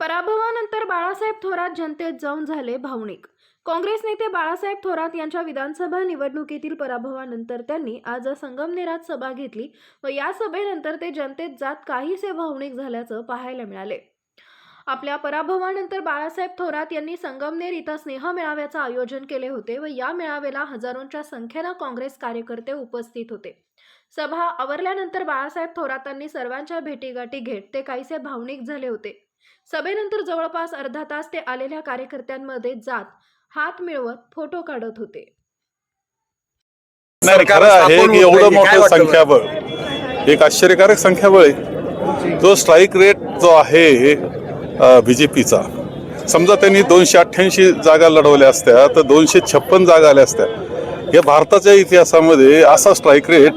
पराभवानंतर बाळासाहेब थोरात जनतेत जाऊन झाले भावनिक. काँग्रेस नेते बाळासाहेब थोरात यांच्या विधानसभा निवडणुकीतील पराभवानंतर त्यांनी आज संगमनेरात सभा घेतली व या सभेनंतर ते जनतेत जात काहीसे भावनिक झाल्याचं पाहायला मिळाले. आपल्या पराभवानंतर बाळासाहेब थोरात यांनी संगमनेर इथं स्नेह मेळाव्याचं आयोजन केले होते व या मेळाव्याला हजारोंच्या संख्येनं काँग्रेस कार्यकर्ते उपस्थित होते. सभा आवरल्यानंतर बाळासाहेब थोरातांनी सर्वांच्या भेटीगाठी घेत ते काहीसे भावनिक झाले होते. सभेनंतर जवळपास अर्धा तास ते आलेल्या कार्यकर्त्यांमध्ये जात हात मिळवत फोटो काढत होते. नाही सरकार खरं आहे स्थापन की होत एवढं मोठं संख्याबळ? एक आश्चर्यकारक संख्याबळ आहे. जो स्ट्राईक रेट जो आहे बीजेपीचा समजा त्यांनी दोनशे अठ्ठ्याऐंशी जागा लढवल्या असत्या तर दोनशे छप्पन जागा आल्या असत्या. या भारताच्या इतिहासामध्ये असा स्ट्राईक रेट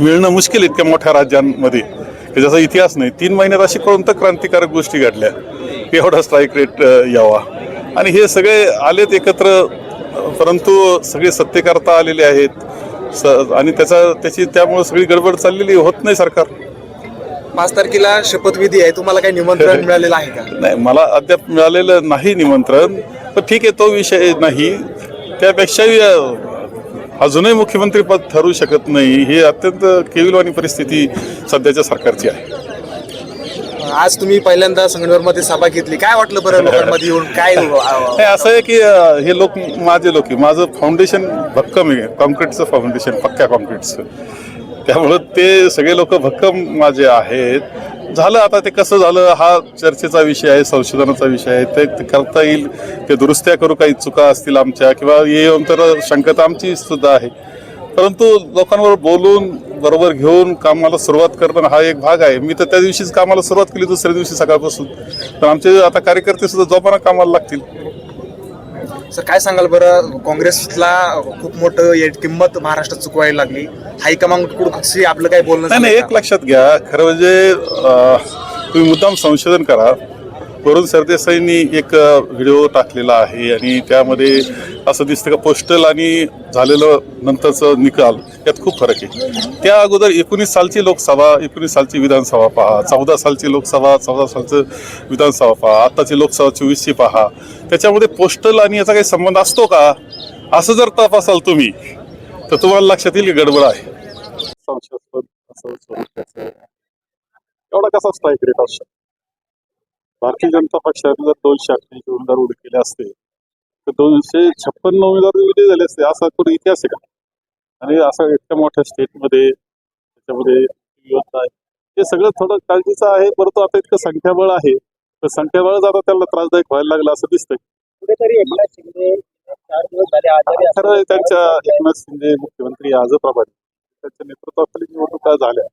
मिळणं मुश्किल इतक्या मोठ्या राज्यांमध्ये. की ज्याचा इतिहास नाही तीन महिन्यात अशी कोणत्या क्रांतिकारक गोष्टी घडल्या? की एवढा स्ट्राईक रेट यावा. आणि हे सगळे आलेत एकत्र परंतु सगळे सत्तेकर्ता आलेले आहेत. स आणि त्याचा त्याची त्यामुळे सगळी गडबड चाललेली होत नाही सरकार. पाच तारखेला शपथविधी आहे. तुम्हाला काही निमंत्रण मिळालेलं आहे का? नाही मला अद्याप मिळालेलं नाही निमंत्रण. पण ठीक आहे तो विषय नाही. त्यापेक्षाही अजूनही मुख्यमंत्री पद ठरू शकत नाही ही अत्यंत केविलवाणी परिस्थिती सध्याच्या सरकारची आहे. आज तुम्ही पहिल्यांदा संगमनेरमध्ये सभा घेतली. काय वाटलं बरं लोकांमध्ये येऊन? काय नाही असं आहे की अ, हे लोक माझे लोक आहे माझं फाउंडेशन भक्कम आहे. कॉन्क्रीटचं फाउंडेशन पक्क्या कॉन्क्रीटचं त्यामुळं ते सगळे लोक भक्कम माझे आहेत. झालं आता ते कसं झालं हा चर्चेचा विषय आहे संशोधनाचा विषय आहे ते ते करता येईल ते दुरुस्त्या करू काही चुका असतील आमच्या किंवा येऊन तर शंकता आमची सुद्धा आहे. परंतु लोकांवर बोलून बरोबर घेऊन कामाला सुरुवात करणं हा एक भाग आहे. मी तर त्या दिवशीच कामाला सुरुवात केली दुसऱ्या दिवशी सकाळपासून. तर आमचे आता कार्यकर्ते सुद्धा जोपाना कामाला लागतील. सर काय सांगाल बरं? काँग्रेसला खूप मोठं ये- किंमत महाराष्ट्रात चुकवायला लागली. हायकमांडकडून आपलं काय बोलणं नाही एक लक्षात घ्या. खरं म्हणजे तुम्ही मुद्दाम संशोधन करा. वरुण सरदेसाईंनी एक व्हिडिओ टाकलेला आहे आणि त्यामध्ये असं दिसतं का पोस्टल आणि झालेलं नंतरचं निकाल यात खूप फरक आहे. त्या अगोदर एकोणीस सालची लोकसभा एकोणीस सालची विधानसभा पहा चौदा सालची लोकसभा चौदा सालचं विधानसभा पहा आत्ताची लोकसभा चोवीसची पहा. त्याच्यामध्ये पोस्टल आणि याचा काही संबंध असतो का? असं जर तपासाल तुम्ही तर तुम्हाला लक्षात येईल की गडबड आहे. एवढा कसा स्ट्राईक रेट असतो भारतीय जनता पक्षाने जर दोनशे अठ्ठ्याऐंशी उमेदवार उभे केले असते. तर दोनशे छप्पन्न उमेदवार विजयी झाले असते. असा कोणी इतिहास आहे का? आणि असा इतक्या मोठ्या स्टेटमध्ये त्याच्यामध्ये आहे हे सगळं थोडं काळजीचं आहे परंतु आता इतकं संख्याबळ आहे. तर संख्याबळच आता त्याला त्रासदायक व्हायला लागलं असं दिसतंय. खरं त्यांच्या एकनाथ शिंदे मुख्यमंत्री आज प्रभारी. त्यांच्या नेतृत्वाखाली निवडणुका झाल्या.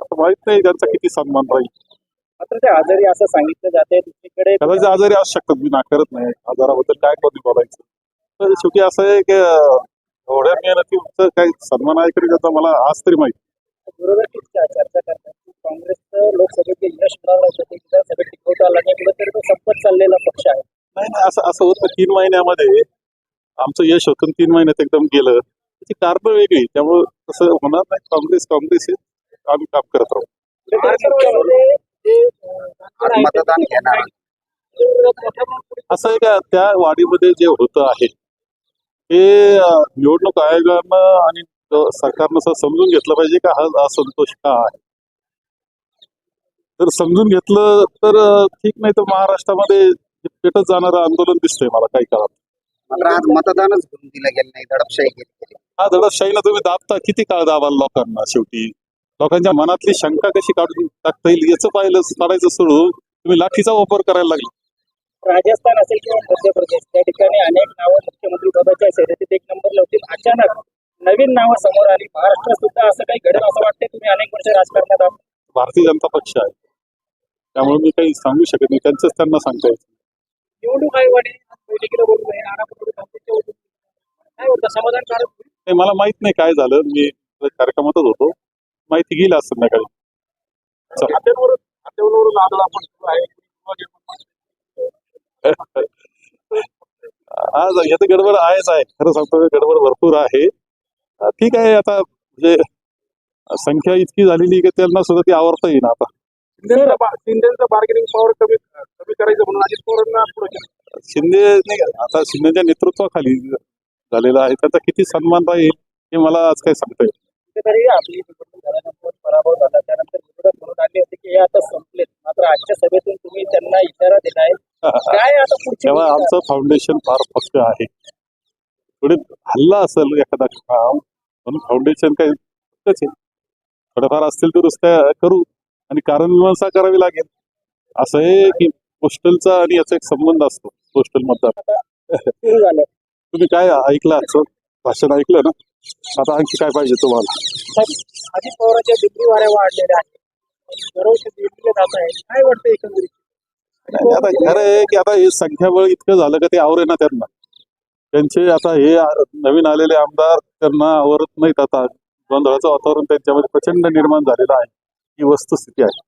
आता माहीत नाही त्यांचा किती सन्मान राहील. मात्र ते आजारी असं सांगितलं जाते दुसरीकडे कदाचित आजारी असू शकतात मी नाकारत नाही. आजाराबद्दल काय कोणी बोलायचं? तर शेवटी असं आहे की एवढ्या मेहनतीचं काही सन्मान आहे तरी त्याचा मला आज तरी माहिती विरोधक चर्चा करतात काँग्रेसचं लोकसभेत जे यश मिळालं होतं ते विधानसभेत टिकवता आलं नाही. कुठेतरी तो संपत चाललेला पक्ष आहे. नाही नाही असं असं होतं तीन महिन्यामध्ये. आमचं यश होतं तीन महिन्यात एकदम गेलं. त्याची कारणं वेगळी. त्यामुळं तसं होणार नाही. काँग्रेस काँग्रेस आम्ही काम करत राहू. मतदान घेणार. असं आहे का त्या वाढीमध्ये जे होतं आहे ते अं, निवडणूक आयोगानं आणि सरकारनं असं समजून घेतलं पाहिजे का हा असंतोष का आहे? जर समजून घेतलं तर ठीक नाही तर महाराष्ट्रामध्ये पेटत जाणारं आंदोलन दिसतंय मला काही काळात. मात्र आज मतदानच घेऊन दिलं गेलं नाही दडपशाही केली हा दडपशाहीनं तुम्ही दाबता किती काळ दाबाल लोकांना शेवटी? लोकांच्या मनातली शंका कशी काढून टाकता येईल याचं पाहिलं काढायचं सोडून तुम्ही लाठीचा वापर करायला लागले. राजस्थान असेल किंवा मध्य प्रदेश त्या ठिकाणी अनेक नावं मुख्यमंत्री पदाच्या शर्यतीत एक नंबर लावतील. अचानक नवीन नावं समोर आली. महाराष्ट्रात सुद्धा असं काही घडेल असं वाटतंय? तुम्ही अनेक वर्ष राजकारणात आहात. भारतीय जनता पक्ष आहे. त्यामुळे मी काही सांगू शकत नाही. त्यांचंच त्यांना सांगता येईल. निवडणूक आयोगाने. काय होतं समाधानकारक मला माहीत नाही काय झालं. मी कार्यक्रमातच होतो. माहिती घेईल आज संध्याकाळी. आहे आज याचं गडबड आहेच आहे. खरं सांगतो गडबड भरपूर आहे. ठीक आहे आता म्हणजे संख्या इतकी झालेली की त्यांना सुद्धा ती आवडता येईना आता. शिंदेचं बार्गेनिंग पॉवर कमी कमी करायचं म्हणून अजित पवारांना. शिंदे आता शिंदेच्या नेतृत्वाखाली झालेला आहे. त्याचा किती सन्मान राहील हे मला आज काय सांगता येईल कुठेतरी आपली निवडणूक झाल्यानंतर पराभव झाला. त्यानंतर विरोधक म्हणून आले होते की हे आता संपलेत. मात्र आजच्या सभेतून तुम्ही त्यांना इशारा दिलाय काय आता तेव्हा? आमचं फाउंडेशन फार पक्क आहे. थोडी हल्ला असेल एखादा काम म्हणून फाउंडेशन काही पक्कच आहे. थोडंफार असतील दुरुस्त्या करू आणि कारण मीमांसा करावी लागेल. असं आहे की पोस्टलचा आणि याचा एक संबंध असतो पोस्टल मतदार. सुरू झालं. तुम्ही काय ऐकलं आजचं? भाषण ऐकलं ना? आता आणखी काय पाहिजे तुम्हाला? अजित पवारांच्या दिल्ली वाऱ्या वाढलेल्या आहेत. दरवर्षी दिल्लीला जात आहे. काय वाटतं एकंदरीत? नाही, आता खरं आहे की आता हे संख्याबळ इतकं झालं का ते आवरे ना त्यांना. त्यांचे आता हे आ- नवीन आलेले आमदार त्यांना आवरत नाहीत आता. गोंधळाचं वातावरण त्यांच्यामध्ये प्रचंड निर्माण झालेलं आहे. ही वस्तुस्थिती आहे.